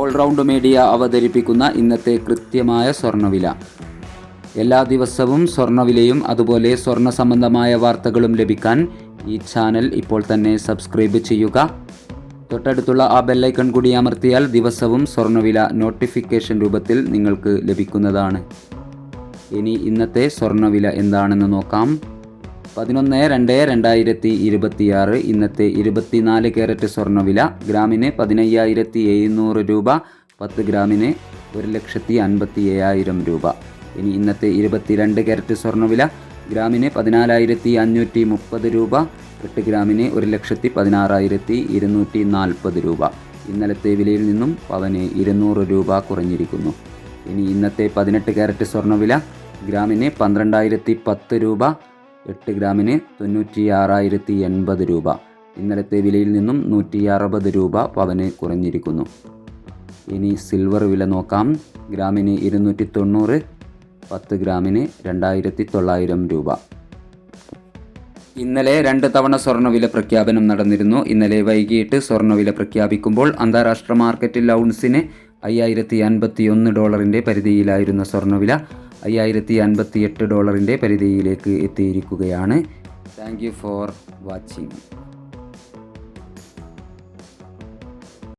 All-round media അവതരിപ്പിക്കുന്ന ഇന്നത്തെ കൃത്യമായ സ്വർണവില എല്ലാ ദിവസവും സ്വർണവിലയും അതുപോലെ സ്വർണ സംബന്ധമായ വാർത്തകളും ലഭിക്കാൻ ഈ ചാനൽ ഇപ്പോൾ തന്നെ സബ്സ്ക്രൈബ് ചെയ്യുക. തൊട്ടടുത്തുള്ള ആ ബെല്ലൈക്കൺ കൂടി അമർത്തിയാൽ ദിവസവും സ്വർണവില നോട്ടിഫിക്കേഷൻ രൂപത്തിൽ നിങ്ങൾക്ക് ലഭിക്കുന്നതാണ്. ഇനി ഇന്നത്തെ സ്വർണവില എന്താണെന്ന് നോക്കാം. പതിനൊന്ന് രണ്ട് രണ്ടായിരത്തി ഇരുപത്തിയാറ് ഇന്നത്തെ ഇരുപത്തിനാല് കാരറ്റ് സ്വർണവില ഗ്രാമിന് പതിനയ്യായിരത്തി എഴുന്നൂറ് രൂപ പത്ത് ഗ്രാമിന് ഒരു ലക്ഷത്തി അൻപത്തി ഏഴായിരം രൂപ. ഇനി ഇന്നത്തെ ഇരുപത്തിരണ്ട് കാരറ്റ് സ്വർണവില ഗ്രാമിന് പതിനാലായിരത്തി അഞ്ഞൂറ്റി മുപ്പത് രൂപ എട്ട് ഗ്രാമിന് ഒരു ലക്ഷത്തി പതിനാറായിരത്തി ഇരുന്നൂറ്റി നാൽപ്പത് രൂപ. ഇന്നലത്തെ വിലയിൽ നിന്നും പവന് ഇരുന്നൂറ് രൂപ കുറഞ്ഞിരിക്കുന്നു. ഇനി ഇന്നത്തെ പതിനെട്ട് കാരറ്റ് സ്വർണവില ഗ്രാമിന് പന്ത്രണ്ടായിരത്തി പത്ത് രൂപ എട്ട് ഗ്രാമിന് തൊണ്ണൂറ്റി ആറായിരത്തി എൺപത് രൂപ. ഇന്നലത്തെ വിലയിൽ നിന്നും നൂറ്റി അറുപത് രൂപ പവന് കുറഞ്ഞിരിക്കുന്നു. ഇനി സിൽവർ വില നോക്കാം. ഗ്രാമിന് ഇരുന്നൂറ്റി തൊണ്ണൂറ് പത്ത് ഗ്രാമിന് രണ്ടായിരത്തി തൊള്ളായിരം രൂപ. ഇന്നലെ രണ്ട് തവണ സ്വർണവില പ്രഖ്യാപനം നടന്നിരുന്നു. ഇന്നലെ വൈകിട്ട് സ്വർണവില പ്രഖ്യാപിക്കുമ്പോൾ അന്താരാഷ്ട്ര മാർക്കറ്റിൽ ഔൺസിന് അയ്യായിരത്തി അൻപത്തി ഒന്ന് ഡോളറിന്റെ പരിധിയിലായിരുന്ന സ്വർണവില അയ്യായിരത്തി അൻപത്തി എട്ട് ഡോളറിന്റെ പരിധിയിലേക്ക് എത്തിയിരിക്കുകയാണ്. Thank you for watching.